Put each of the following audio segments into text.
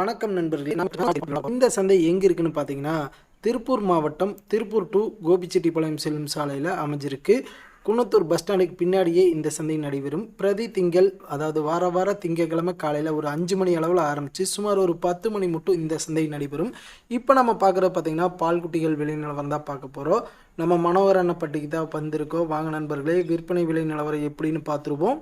வணக்கம் நண்பர்களே. இந்த சந்தை எங்கே இருக்குன்னு பார்த்தீங்கன்னா திருப்பூர் மாவட்டம் திருப்பூர் டு கோபிச்செட்டிப்பாளையம் செல்லும் சாலையில் அமைஞ்சிருக்கு. குன்னத்தூர் பஸ் ஸ்டாண்டுக்கு பின்னாடியே இந்த சந்தை நடைபெறும். பிரதி திங்கள் அதாவது வார வார திங்கக்கிழமை காலையில் ஒரு அஞ்சு மணி அளவில் ஆரம்பித்து சுமார் ஒரு பத்து மணி மட்டும் இந்த சந்தை நடைபெறும். இப்போ நம்ம பார்க்குற பார்த்திங்கன்னா பால்குட்டிகள் விலை நிலவரம் தான் பார்க்க போகிறோம் நம்ம மனோகரண்ணப்பட்டிக்கு தான் வந்திருக்கோம். வாங்க நண்பர்களே விற்பனை விலை நிலவரம் எப்படின்னு பார்த்துருவோம்.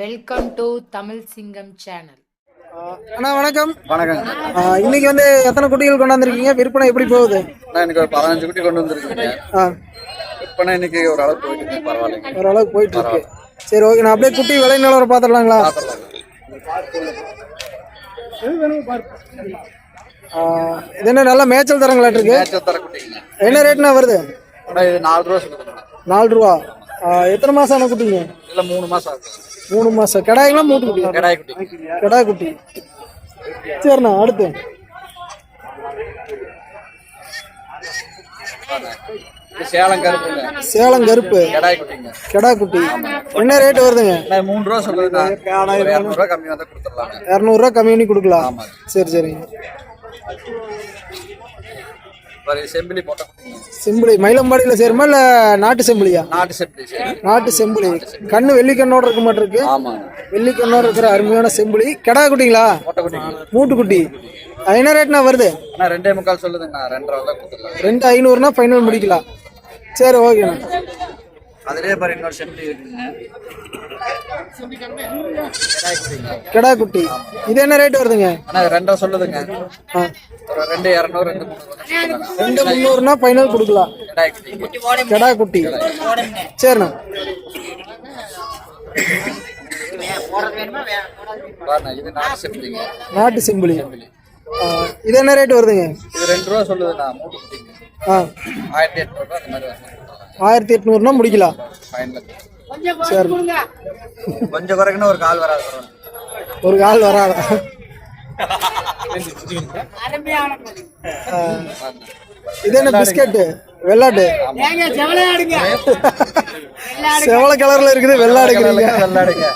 வெல்கம் டு தமிழ் சிங்கம் சேனல் அண்ணா வணக்கம். வணக்கம். இன்னைக்கு வந்து எத்தனை குட்டிகள் கொண்டாந்துருக்கீங்க? விற்பனை எப்படி போகுது? நான் இன்னைக்கு ஒரு பதினஞ்சு குட்டி கொண்டு வந்திருக்கீங்க. ஆ. இப்போ இன்னைக்கு ஒரு அளவு போயிட்டு இருக்கு பரவாயில்லைங்க. ஓரளவுக்கு போயிட்டு இருக்கு. சரி ஓகே நான் அப்படியே குட்டி விலை நிலவரம் பார்த்துடலாங்களா? இது என்ன நல்லா மேய்ச்சல் தரங்களாட்டு இருக்கு? என்ன ரேட்னா வருது? நாலு ரூபா நாலு ரூபா. எத்தனை மாசம் ஆன குட்டிங்க? இல்லை மூணு மாசம் ஆகுது. மூணு மாசம். கிடாய்ங்களா மூட்டு குட்டி. கிடாய் குட்டி. கிடா குட்டி. சரிண்ணா அடுத்து. சேலம் கருப்புங்க சேலம் கருப்பு. கிடாய் குட்டிங்க. கிடா குட்டி. என்ன ரேட் வருதுங்க? மூணு ரூபா ஒரு இரநூறுவா கம்மி இரநூறுவா கம்மி பண்ணி கொடுக்கலாம். சரி சரிங்க. ஒரு செம்பிலி போட்ட குட்டிங்க செம்பிளி மயிலம்பாடியில் சேருமா இல்லை நாட்டு செம்பிளியா நாட்டு செம்பிலி சரி. நாட்டு செம்பிளி கண்ணு வெள்ளிக்கண்ணோட இருக்க மாட்டிருக்கு ஆமாங்க. வெள்ளிக்கண்ணோட இருக்கிற அருமையான செம்பிளி கெடா குட்டிங்களா? மூட்டுக்குட்டி. என்ன ரேட்னா வருது? அண்ணா ரெண்டே முக்கால் சொல்லுதுங்கண்ணா. ரெண்டரை ரெண்டு ஐநூறுனா ஃபைனல் முடிக்கலாம். சரி ஓகேண்ணா. அதுலேயே பாரு இன்னொரு இருக்குங்க கெடா குட்டி இது என்ன ரேட் வருதுங்க அண்ணா இது ரெண்டரை சொல்லுதுங்க ரெண்டு இரநூறு ரெண்டு மூணு ரெண்டு முந்நூறுனா ஃபைனல் கொடுக்கலாம் கெடா குட்டி சரிண்ணா நாட்டு செம்பிளி இது என்ன ரேட் வருதுங்க இது ரெண்டு ரூபா சொல்லுதுண்ணா ஆ ஆயிரத்தி எட்நூறுபா அந்த மாதிரி வரும் ஆயிரத்தி எட்நூறுனா முடிக்கலாம் சரி. கொஞ்சம் குறைக்குன்னு ஒரு கால் வராது? ஒரு கால் வராத இது என்ன பிஸ்கட்டு? வெள்ளாட்டு? செவல கலர்ல இருக்குது வெள்ளாடுக்கிறீங்க. வெள்ளாடுங்க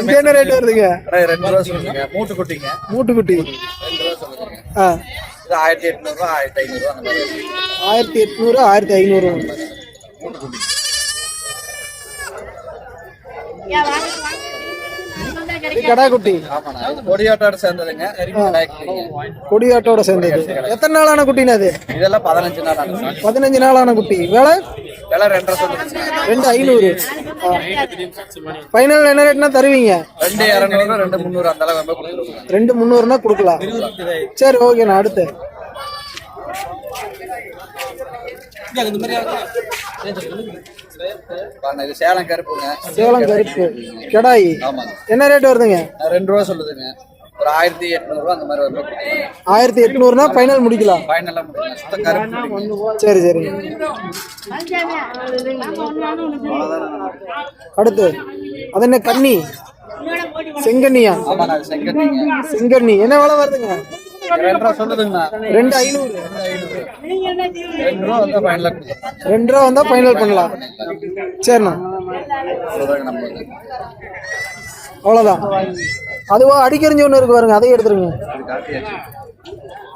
இது என்ன ரேட் வருதுங்க? ரெண்டு ரூபா சொல்லுங்க. மூட்டு குட்டிங்க. ஆ. இது ஆயிரத்தி எட்நூறுபா ஆயிரத்தி ஐநூறுபா அந்த மாதிரி வரும். ஆயிரத்தி எட்நூறு ஆயிரத்தி ஐநூறு. குட்டி. கொடியாட்டோட சேர்ந்ததுங்க. கொடியாட்டோட சேர்ந்தது. எத்தனை நாளான குட்டினா அது? இதெல்லாம் பதினஞ்சு நாள் பதினஞ்சு நாளான குட்டி. வேலை? விலை ரெண்டரை சொல்லுங்க ரெண்டு ஐநூறு. ஃபைனல் என்ன ரேட்னா தருவீங்க? ரெண்டு இரநூறு ரெண்டு முந்நூறு அந்த அளவு ரெண்டு முந்நூறுனா கொடுக்கலாம். சரி ஓகேண்ணா அடுத்து. பாருண்ணா, இது சேலம் கருப்புங்க. சேலம் கருப்பு. கெடாயி. என்ன ரேட் வருதுங்க? ரெண்டு ரூபா சொல்லுதுங்க. ஒரு ஆயிரத்தி எட்நூறுபா அந்த மாதிரி வரும் ஆயிரத்தி எட்நூறுனா ஃபைனல் முடிக்கலாம். ஃபைனலாக முடியும் சுத்த கருப்பு சரி சரி. அடுத்து அது என்ன கன்னி? செங்கண்ணியா செங்கண்ணி என்ன விலை வருதுங்க? ரெண்டு ஐநூறு. ரெண்டு ரூபா வந்து ஃபைனல் பண்ணலாம். சரிண்ணா. அவ்வளோதான் அதுவா அடிக்கரிஞ்சி ஒன்று இருக்கு பாருங்க அதையும் எடுத்துருங்க.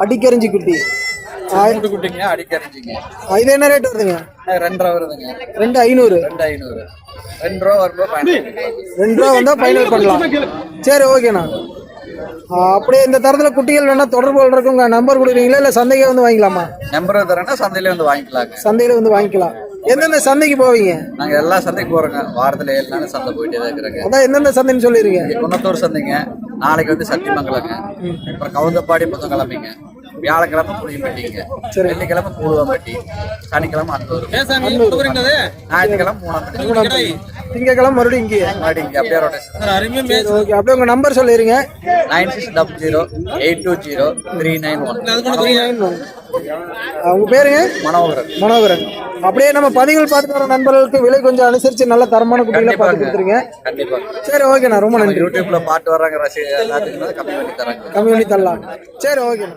அடிக்கரிஞ்சி குட்டி. இது என்ன ரேட் வருதுங்க? ரெண்டரை வருதுங்க. ரெண்டு ஐநூறு. ரெண்டு ஐநூறு. ரெண்டு ரூபா ரெண்டு வந்தா ஃபைனல் பண்ணலாம். சரி ஓகேண்ணா. அப்படியே இந்த தரத்தில் குட்டிகள் வேணா தொடர்பு கொள்றதுக்கு உங்க நம்பர் கொடுக்குறீங்களா இல்லை சந்தைக்கு வந்து வாங்கிக்கலாமா? நம்பர் தரேன்னா சந்தையிலே வந்து வாங்கிக்கலாங்க. சந்தையில் வந்து வாங்கிக்கலாம். எந்தெந்த சந்தைக்கு போவீங்க? நாங்கள் எல்லா சந்தைக்கு போகிறோங்க வாரத்தில் ஏழு நாள் சந்தை போயிட்டே தான் இருக்கிறேங்க. அதான் எந்தெந்த சந்தைன்னு சொல்லிடுங்க இங்கே குன்னத்தூர் சந்தைங்க. நாளைக்கு வந்து சத்தியமங்கலங்க. அப்புறம் கவுந்தப்பாடி புதன்கிழமைங்க. வியாழக்கிழமை புளியம்பட்டிங்க. வெள்ளிக்கிழமை பூலுவம்பட்டி சனிக்கிழமை அன்னூர். ஞாயிற்றுக்கிழமை மூணாம்பட்டி திங்கக்கிழமை மறுபடியும் இங்கேயே மறுபடியும் இங்கே அப்படியே ரொட்டேஷன் சரி ஓகே அப்படியே உங்க நம்பர் சொல்லிடுங்க nine six double zero eight two zero three nine one உங்க பேருங்க? மனோகரன். மனோகரன். அப்படியே நம்ம பதிவுகள் பார்த்துட்டு வர நண்பர்களுக்கு விலை கொஞ்சம் அனுசரிச்சு நல்ல தரமான குட்டிகளை பார்த்து கொடுத்துருங்க. கண்டிப்பாக சரி ஓகேண்ணா ரொம்ப நன்றி. யூடியூப்ல பாட்டு வர்றாங்க ரசிகர் எல்லாத்துக்குமே கம்மி பண்ணி தராங்க கம்மி பண்ணி தரலாம். சரி ஓகேண்ணா